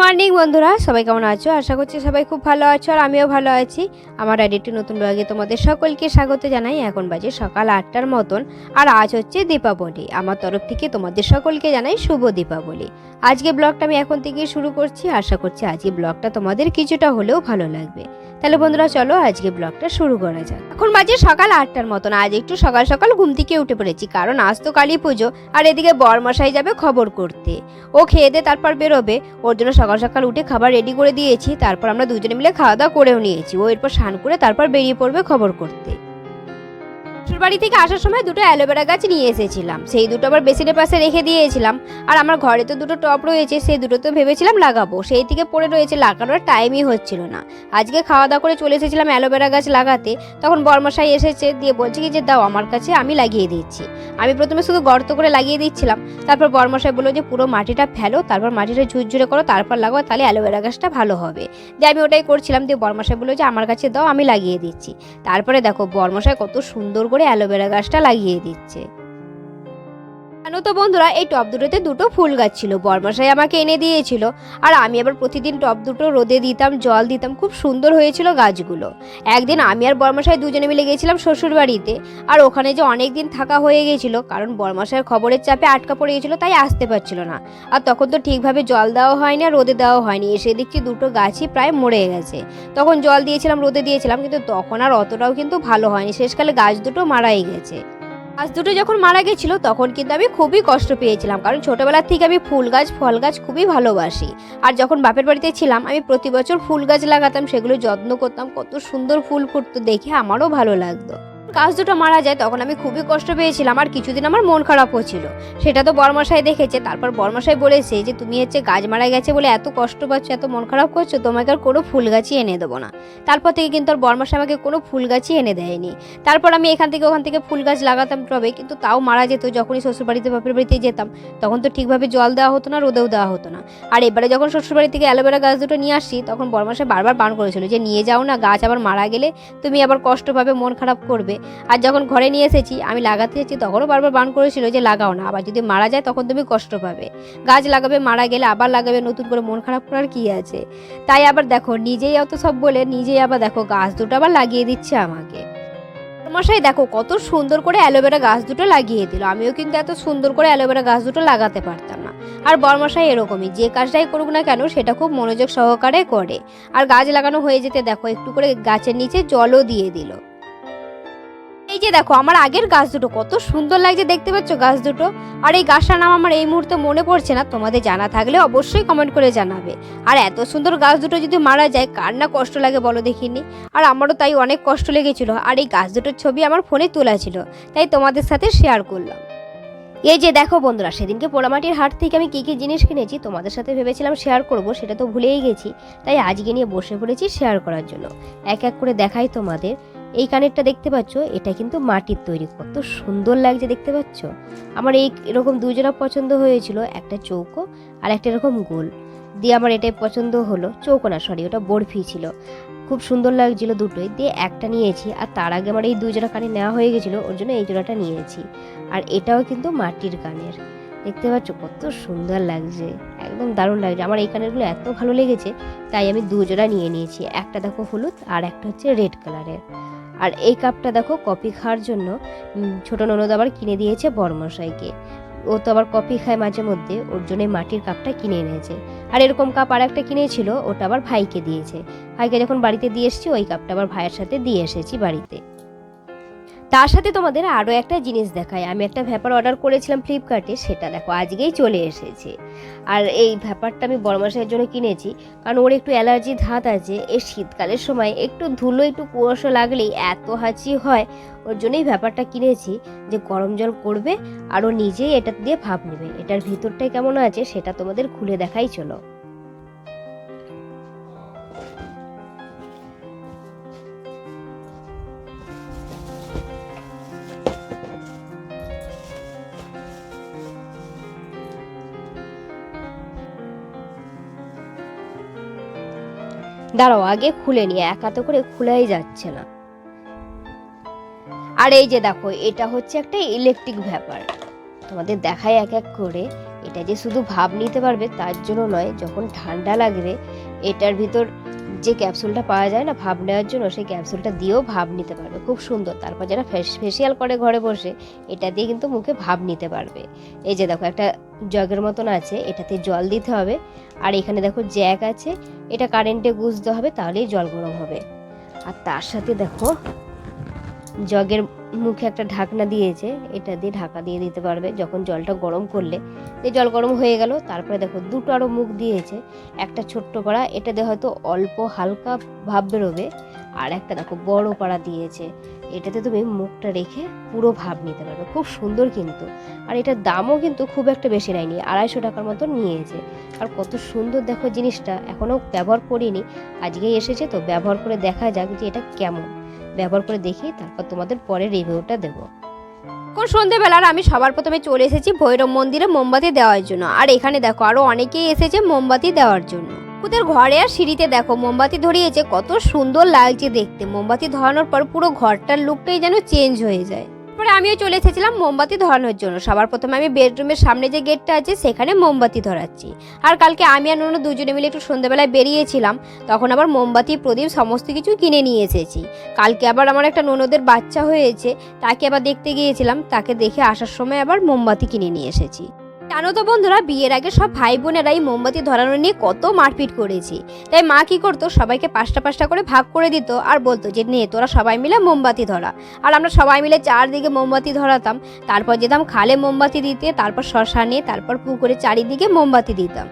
Morning বন্ধুরা। সবাই কেমন আছো? আশা করছি সবাই খুব ভালো আছো আর আমিও ভালো আছি। আমার একটি নতুন ব্লগে তোমাদের সকলকে স্বাগত জানাই। এখন বাজে সকাল আটটার মতন আর আজ হচ্ছে দীপাবলি। আমার তরফ থেকে তোমাদের সকলকে জানাই শুভ দীপাবলি। আজকে ব্লগটা আমি এখন থেকে শুরু করছি। আশা করছি আজকে ব্লগটা তোমাদের কিছুটা হলেও ভালো লাগবে। তাহলে বন্ধুরা, চলো আজকে ব্লগটা শুরু করা যাক। এখন বাজে সকাল আটটার মতন। আজ একটু সকাল সকাল ঘুম থেকে উঠে পড়েছি। কারণ আজ তো কালী পুজো। আর এদিকে বরমশাই যাবে খবর করতে। ও খেয়ে দিয়ে তারপর বেরোবে। ওর জন্য সকাল সকাল উঠে খাবার রেডি করে দিয়েছি, তারপর আমরা দুজনে মিলে খাওয়া দাওয়া করেও নিয়েছি। ও এরপর স্নান করে তারপর বেরিয়ে পড়বে খবর করতে। বাড়ি থেকে আসার সময় দুটো অ্যালোভেরা গাছ নিয়ে এসেছিলাম। সেই দুটো আবার বেসিনের পাশে রেখে দিয়েছিলাম। আর আমার ঘরে তো দুটো টপ রয়েছে, সেই দুটো তো ভেবেছিলাম লাগাবো। সেই থেকে পড়ে রয়েছে, লাগানোর টাইমই হচ্ছিল না। আজকে খাওয়া দাওয়া করে চলে এসেছিলাম অ্যালোভেরা গাছ লাগাতে। তখন বর্মশাই এসেছে, দিয়ে বলছে কি যে দাও, আমার কাছে আমি লাগিয়ে দিচ্ছি। আমি প্রথমে শুধু গর্ত করে লাগিয়ে দিচ্ছিলাম। তারপর বর্মশাই বলল যে পুরো মাটিটা ফেলো, তারপর মাটিটা ঝুরঝুরে করো, তারপর লাগাও, তাহলে অ্যালোভেরা গাছটা ভালো হবে। দিয়ে আমি ওটাই করছিলাম, দিয়ে বর্মশাই বলল যে আমার কাছে দাও, আমি লাগিয়ে দিচ্ছি। তারপরে দেখো, বর্মশাই কত সুন্দর করে অ্যালোভেরা গাছটা লাগিয়ে দিচ্ছে। জানো তো বন্ধুরা, এই টব দুটোতে দুটো ফুল গাছ ছিল। বর্মশাই আমাকে এনে দিয়েছিল। আর আমি আবার প্রতিদিন টব দুটো রোদে দিতাম, জল দিতাম, খুব সুন্দর হয়েছিল গাছগুলো। একদিন আমি আর বর্মশাই দুজনে মিলে গেছিলাম শ্বশুর বাড়িতে আর ওখানে যে অনেক দিন থাকা হয়ে গেছিল, কারণ বর্মশাইয়ের খবরের চাপে আটকা পড়ে গেছিল, তাই আসতে পারছিল না। আর তখন তো ঠিকভাবে জল দেওয়া হয়নি আর রোদে দেওয়া হয়নি। এসে দেখছি দুটো গাছই প্রায় মরে গেছে। তখন জল দিয়েছিলাম, রোদে দিয়েছিলাম, কিন্তু তখন আর অতটাও কিন্তু ভালো হয়নি। শেষকালে গাছ দুটো মারাই গেছে। গাছ দুটো যখন মারা গেছিল, তখন কিন্তু আমি খুবই কষ্ট পেয়েছিলাম, কারণ ছোটবেলার থেকে আমি ফুল গাছ, ফল গাছ খুবই ভালোবাসি। আর যখন বাপের বাড়িতে ছিলাম, আমি প্রতি বছর ফুল গাছ লাগাতাম, সেগুলো যত্ন করতাম, কত সুন্দর ফুল ফুটতো দেখে আমারও ভালো লাগতো। গাছ দুটো মারা যায়, তখন আমি খুবই কষ্ট পেয়েছিলাম আর কিছুদিন আমার মন খারাপ ছিল সেটা তো বর্মশাই দেখেছে, তারপর বর্মশাই বলেছে যে, তুমি হচ্ছে গাছ মারা গেছে বলে এত কষ্ট পাচ্ছ, এত মন খারাপ করছ, তোমাকে আর কোনো ফুল গাছই এনে দেবো না। তারপর থেকে কিন্তু আর বর্মশাই আমাকে কোনো ফুল গাছই এনে দেয়নি। তারপর আমি এখান থেকে ওখান থেকে ফুল গাছ লাগাতাম টবে, কিন্তু তাও মারা যেত, যখনই শ্বশুরবাড়িতে, বাপের বাড়িতে যেতাম, তখন তো ঠিকভাবে জল দেওয়া হতো না, রোদেও দেওয়া হতো না। আর এবারে যখন শ্বশুরবাড়ি থেকে অ্যালোভেরা গাছ দুটো নিয়ে আসি তখন বর্মশাই বারবার বান করেছিল যে, নিয়ে যাও না, গাছ আবার মারা গেলে তুমি আবার কষ্ট পাবে, মন খারাপ করবে। আর যখন ঘরে নিয়ে এসেছি, আমি লাগাতে এসেছি, তখনও বারবার বান করেছিল যে লাগাও না। আবার যদি মারা যায়, তখন তুমি কষ্ট পাবে। গাছ লাগাবে, মারা গেলে আবার লাগাবে, নতুন করে মন খারাপ করার কী আছে? তাই আবার দেখো, নিজেই অত সব বলে, নিজেই আবার দেখো, গাছ দুটো আবার লাগিয়ে দিচ্ছে আমাকে। মশাই, দেখো, কত সুন্দর করে অ্যালোভেরা গাছ দুটো লাগিয়ে দিল। আমিও কিন্তু এত সুন্দর করে অ্যালোভেরা গাছ দুটো লাগাতে পারতাম না। আর বর্মশাই এরকমই, যে কাজটাই করুক না কেন, সেটা খুব মনোযোগ সহকারে করে। আর গাছ লাগানো হয়ে যেতে দেখো, একটু করে গাছের নিচে জলও দিয়ে দিল। এই যে দেখো, আমার আগের গাছ দুটো, কত সুন্দর লাগছে দেখতে পাচ্ছ গাছ দুটো? আর এই গাছটার নাম আমার এই মুহূর্তে মনে পড়ছে না, তোমাদের জানা থাকলে অবশ্যই কমেন্ট করে জানাবে। আর এত সুন্দর গাছ দুটো যদি মারা যায়, কার না কষ্ট লাগে বলো দেখিনি? আর আমারও তাই অনেক কষ্ট লেগেছিল, আর এই গাছ দুটোর ছবি আমার ফোনে তোলা ছিল, তাই তোমাদের সাথে শেয়ার করলাম। এই যে দেখো বন্ধুরা, সেদিনকে পোড়ামাটির হাট থেকে আমি কী কী জিনিস কিনেছি, তোমাদের সাথে ভেবেছিলাম শেয়ার করব, সেটা তো ভুলেই গেছি, তাই আজকে নিয়ে বসে পড়েছি শেয়ার করার জন্য। এক এক করে দেখাই তোমাদের। এই কানেরটা দেখতে পাচ্ছ? এটা কিন্তু মাটির তৈরি। কত সুন্দর লাগছে দেখতে পাচ্ছ? আমার এই এরকম দুজোড়া পছন্দ হয়েছিল, একটা চৌকো আর একটা এরকম গোল। দিয়ে আমার এটাই পছন্দ হলো। চৌকো না সরি ওটা বরফি ছিল। খুব সুন্দর লাগছিল দুটোই। দিয়ে একটা নিয়েছি আর তার আগে আমার এই দুই জোড়া কানের নেওয়া হয়ে গেছিল, ওর জন্য এই জোড়াটা নিয়েছি। আর এটাও কিন্তু মাটির কানের। দেখতে পাচ্ছ কত সুন্দর লাগছে। একদম দারুণ লাগছে। আমার এই কানেরগুলো এত ভালো লেগেছে, তাই আমি দু জোড়া নিয়ে নিয়েছি। একটা দেখো হলুদ আর একটা হচ্ছে রেড কালারের। আর এই কাপটা দেখো, কফি খাওয়ার জন্য ছোটো ননদ আবার কিনে দিয়েছে বর্মশাইকে ও তো আবার কফি খায় মাঝে মধ্যে, ওর জন্য মাটির কাপটা কিনে এনেছে। আর এরকম কাপ আর একটা কিনেছিল, ওটা আবার ভাইকে দিয়েছে। ভাইকে যখন বাড়িতে দিয়ে এসেছি, ওই কাপটা আবার ভাইয়ের সাথে দিয়ে এসেছি বাড়িতে। তার সাথে তোমাদের আরও একটা জিনিস দেখায় আমি একটা ভ্যাপার অর্ডার করেছিলাম ফ্লিপকার্টে সেটা দেখো, আজকেই চলে এসেছে। আর এই ভ্যাপারটা আমি বড়মাসের জন্য কিনেছি, কারণ ওর একটু অ্যালার্জি ধাত আছে। এই শীতকালের সময় একটু ধুলো, একটু কুয়াশা লাগলেই এত হাঁচি হয়, ওর জন্যই ব্যাপারটা কিনেছি যে গরম জল করবে আর ও নিজেই এটা দিয়ে ভাব নেবে। এটার ভিতরটাই কেমন আছে সেটা তোমাদের খুলে দেখাই, চলো। দাঁড়াও, আগে খুলে নিয়ে একা হাতে করে খুলাই যাচ্ছে না। আর এই যে দেখো, এটা হচ্ছে একটা ইলেকট্রিক ব্যাপার তোমাদের দেখায় এক এক করে, এটা যে শুধু ভাব নিতে পারবে তার জন্য নয়, যখন ঠান্ডা লাগবে, এটার ভিতর যে ক্যাপসুলটা পাওয়া যায় না, ভাব নেওয়ার জন্য সেই ক্যাপসুলটা দিয়েও ভাব নিতে পারবে। খুব সুন্দর। তারপর যারা ফেসিয়াল করে ঘরে বসে, এটা দিয়ে কিন্তু মুখে ভাব নিতে পারবে। এই যে দেখো, একটা জগের মতন আছে, এটাতে জল দিতে হবে। আর এখানে দেখো জ্যাক আছে, এটা কারেন্টে গুঁজতে হবে, তাহলেই জল গরম হবে। আর তার সাথে দেখো জগের মুখে একটা ঢাকনা দিয়েছে, এটা দিয়ে ঢাকা দিয়ে দিতে পারবে। যখন জলটা গরম করলে এই জল গরম হয়ে গেল, তারপরে দেখো দুটো আরও মুখ দিয়েছে, একটা ছোট্ট পাড়া এটা দিয়ে হয়তো অল্প হালকা ভাব বেরোবে, আর একটা দেখো বড় পাড়া দিয়েছে। এটাতে তুমি মুখটা রেখে পুরো ভাব নিতে পারবে। খুব সুন্দর কিন্তু। আর এটার দামও কিন্তু খুব একটা বেশি নেয়নি, আড়াইশো টাকার মতো নিয়েছে। আর কত সুন্দর দেখো জিনিসটা, এখনও ব্যবহার করিনি, আজকেই এসেছে, তো ব্যবহার করে দেখা যাক যে এটা কেমন। ব্যবহার করে দেখি, তারপর তোমাদের পরে রিভিউটা দেবো। কোন সন্ধেবেলার আমি সবার প্রথমে চলে এসেছি ভৈরব মন্দিরে মোমবাতি দেওয়ার জন্য। আর এখানে দেখো আরও অনেকেই এসেছে মোমবাতি দেওয়ার জন্য। ওদের ঘরে আর সিঁড়িতে দেখো, মোমবাতি ধরিয়েছে, কত সুন্দর লাগছে দেখতে। মোমবাতি ধরানোর পর পুরো ঘরটার লুকটাই যেন চেঞ্জ হয়ে যায়। তারপরে আমিও চলে এসেছিলাম মোমবাতি ধরানোর জন্য। সবার প্রথমে আমি বেডরুমের সামনে যে গেটটা আছে, সেখানে মোমবাতি ধরাচ্ছি। আর কালকে আমি আর নুনু দুজনে মিলে একটু সন্ধ্যাবেলায় বেরিয়েছিলাম, তখন আবার মোমবাতি, প্রদীপ সমস্ত কিছু কিনে নিয়ে এসেছি। কালকে আবার আমার একটা ননদের বাচ্চা হয়েছে, তাকে আবার দেখতে গিয়েছিলাম, তাকে দেখে আসার সময় আবার মোমবাতি কিনে নিয়ে এসেছি। জানো তো বন্ধুরা, বিয়ের আগে সব ভাই বোনেরাই মোমবাতি ধরানো নিয়ে কত মারপিট করেছি। তাই মা কি করতো, সবাইকে পাঁচটা পাঁচটা করে ভাগ করে দিত আর বলতো যে, নে, তোরা সবাই মিলে মোমবাতি ধরা। আর আমরা সবাই মিলে চারদিকে মোমবাতি ধরাতাম। তারপর যেতাম খালে মোমবাতি দিতে, তারপর শ্মশানে তারপর পুকুরে চারিদিকে মোমবাতি দিতাম।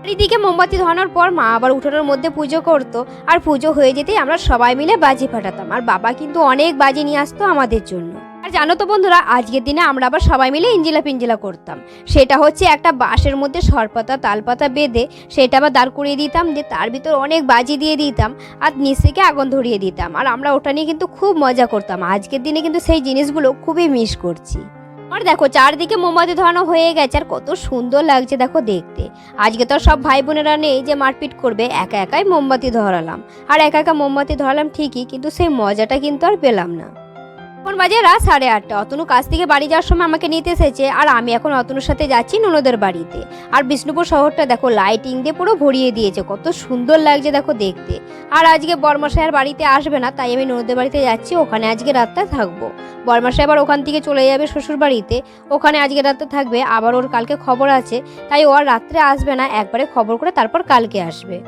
চারিদিকে মোমবাতি ধরানোর পর মা আবার উঠোনের মধ্যে পুজো করতো। আর পুজো হয়ে যেতেই আমরা সবাই মিলে বাজি ফাটাতাম। আর বাবা কিন্তু অনেক বাজি নিয়ে আসতো আমাদের জন্য। জানো তো বন্ধুরা, আজকের দিনে আমরা আবার সবাই মিলে ইঞ্জিলা পিঞ্জিলা করতাম। সেটা হচ্ছে একটা বাঁশের মধ্যে সরপাতা, তালপাতা বেঁধে সেটা আবার দাঁড় করিয়ে দিতাম, যে তার ভিতর অনেক বাজি দিয়ে দিতাম আর নিচ থেকে আগুন ধরিয়ে দিতাম। আর আমরা ওটা নিয়ে কিন্তু খুব মজা করতাম। আজকের দিনে কিন্তু সেই জিনিসগুলো খুবই মিস করছি। আর দেখো, চারদিকে মোমবাতি ধরানো হয়ে গেছে আর কত সুন্দর লাগছে দেখো দেখতে। আজকে তো সব ভাই বোনেরা নেই যে মারপিট করবে, একা একাই মোমবাতি ধরালাম। আর একা একা মোমবাতি ধরালাম ঠিকই, কিন্তু সেই মজাটা কিন্তু আর পেলাম না। এখন বাজে রাত সাড়ে আটটা। অতনু কাছ থেকে বাড়ি যাওয়ার সময় আমাকে নিতে এসেছে, আর আমি এখন অতনুর সাথে যাচ্ছি ননদের বাড়িতে। আর বিষ্ণুপুর শহরটা দেখো লাইটিং দিয়ে পুরো ভরিয়ে দিয়েছে, কত সুন্দর লাগছে দেখো দেখতে। আর আজকে বর্মাশাইয়ের বাড়িতে আসবে না, তাই আমি ননদের বাড়িতে যাচ্ছি, ওখানে আজকে রাতটা থাকব। বর্মাশাই আবার ওখান থেকে চলে যাবে শ্বশুর বাড়িতে, ওখানে আজকে রাতটা থাকবে, আবার ওর কালকে খবর আছে, তাই ও আর রাত্রে আসবে না, একবারে খবর করে তারপর কালকে আসবে।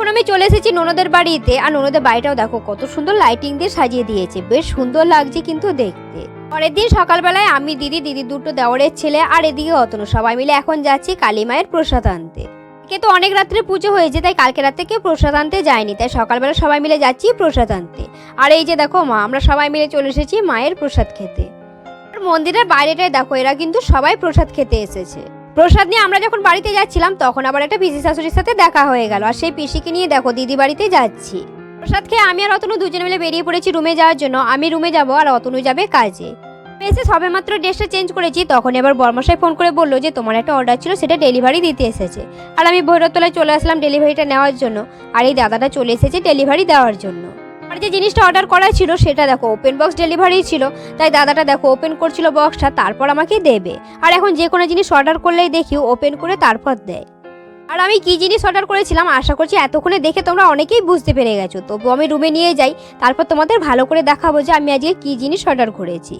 এখন আমি চলে এসেছি ননদের বাড়িতে। আর ননদের বাড়িটাও দেখো, কত সুন্দর লাইটিং দিয়ে সাজিয়ে দিয়েছে। বেশ সুন্দর লাগছে কিন্তু দেখতে। পরের দিন সকালবেলায় আমি, দিদি দিদি দুটো দেওয়ারের ছেলে আর এদিকে অতনু, সবাই মিলে এখন যাচ্ছি কালী মায়ের প্রসাদ আনতে। কিন্তু অনেক রাত্রে পুজো হয়েছে, তাই কালকে রাতে কেউ প্রসাদ আনতে যায়নি। তাই সকালবেলা সবাই মিলে যাচ্ছি প্রসাদ আনতে। আর এই যে দেখো মা, আমরা সবাই মিলে চলে এসেছি মায়ের প্রসাদ খেতে। আর মন্দিরের বাইরেটায় দেখো, এরা কিন্তু সবাই প্রসাদ খেতে এসেছে। প্রসাদ নিয়ে আমরা যখন বাড়িতে যাচ্ছিলাম, তখন আবার একটা পিসি শাশুড়ির সাথে দেখা হয়ে গেল। আর সেই পিসিকে নিয়ে দেখো, দিদি বাড়িতে যাচ্ছি। প্রসাদ খেয়ে আমি আর অতনু দুজনে মিলে বেরিয়ে পড়েছি রুমে যাওয়ার জন্য। আমি রুমে যাব আর অতনু যাবে কাজে। এসে সবে মাত্র ড্রেসটা চেঞ্জ করেছি। তখন এবার বর্মশাই ফোন করে বলল যে, তোমার একটা অর্ডার ছিল, সেটা ডেলিভারি দিতে এসেছে। আর আমি ভৈরবতলায় চলে আসলাম ডেলিভারিটা নেওয়ার জন্য। আর এই দাদাটা চলে এসেছে ডেলিভারি দেওয়ার জন্য। আর যে জিনিসটা অর্ডার করা ছিল সেটা দেখো ওপেন বক্স ডেলিভারি ছিল, তাই দাদাটা দেখো ওপেন করছিল বক্সটা তারপর আমাকে দেবে। আর এখন যে কোনো জিনিস অর্ডার করলেই দেখি ওপেন করে তারপর দেয়। আর আমি কি জিনিস অর্ডার করেছিলাম, আশা করছি এতক্ষণে দেখে তোমরা অনেকেই বুঝতে পেরে গেছো। তবু আমি রুমে নিয়ে যাই, তারপর তোমাদের ভালো করে দেখাবো যে আমি আজকে কি জিনিস অর্ডার করেছি।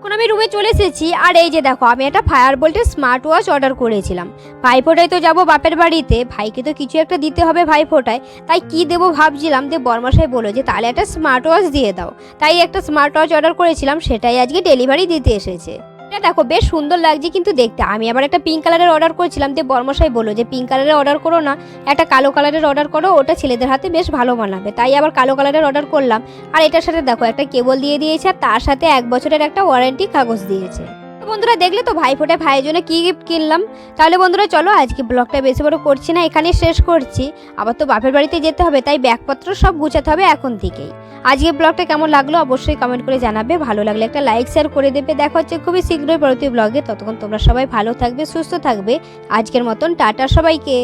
এখন আমি রুমে চলে এসেছি। আর এই যে দেখো, আমি একটা ফায়ার বোল্টের স্মার্ট ওয়াচ অর্ডার করেছিলাম। ভাইফোঁটায় তো যাব বাপের বাড়িতে। ভাইকে তো কিছু একটা দিতে হবে ভাইফোঁটায় তাই কি দেবো ভাবছিলাম যে বর্মাশাই বলো যে, তাহলে একটা স্মার্ট ওয়াচ দিয়ে দাও। তাই একটা স্মার্ট ওয়াচ অর্ডার করেছিলাম, সেটাই আজকে ডেলিভারি দিতে এসেছে। এটা দেখো, বেশ সুন্দর লাগছে কিন্তু দেখতে। আমি আবার একটা পিঙ্ক কালারের অর্ডার করেছিলাম, দিয়ে বর্মশাই বলো যে পিঙ্ক কালারের অর্ডার করো না, একটা কালো কালারের অর্ডার করো, ওটা ছেলেদের হাতে বেশ ভালো মানাবে তাই আবার কালো কালারের অর্ডার করলাম। আর এটার সাথে দেখো, একটা কেবল দিয়ে দিয়েছে, আর তার সাথে এক বছরের একটা ওয়ারেন্টি কাগজ দিয়েছে। বন্ধুরা, দেখলে তো ভাই ফোটায় ভাইয়ের জন্য কী গিফট কিনলাম? তাহলে বন্ধুরা, চলো, আজকে ব্লগটা বেশি বড় করছি না এখানে শেষ করছি। আবার তো বাপের বাড়িতে যেতে হবে, তাই ব্যাগপত্র সব গুছাতে হবে এখন থেকেই। আজকে ব্লগটা কেমন লাগল অবশ্যই কমেন্ট করে জানাবে। ভালো লাগলে একটা লাইক শেয়ার করে দেবে। দেখা হচ্ছে খুবই শীঘ্রই পরবর্তী ব্লগে। ততক্ষণ তোমরা সবাই ভালো থাকবে, সুস্থ থাকবে। আজকের মতন টাটা সবাইকে।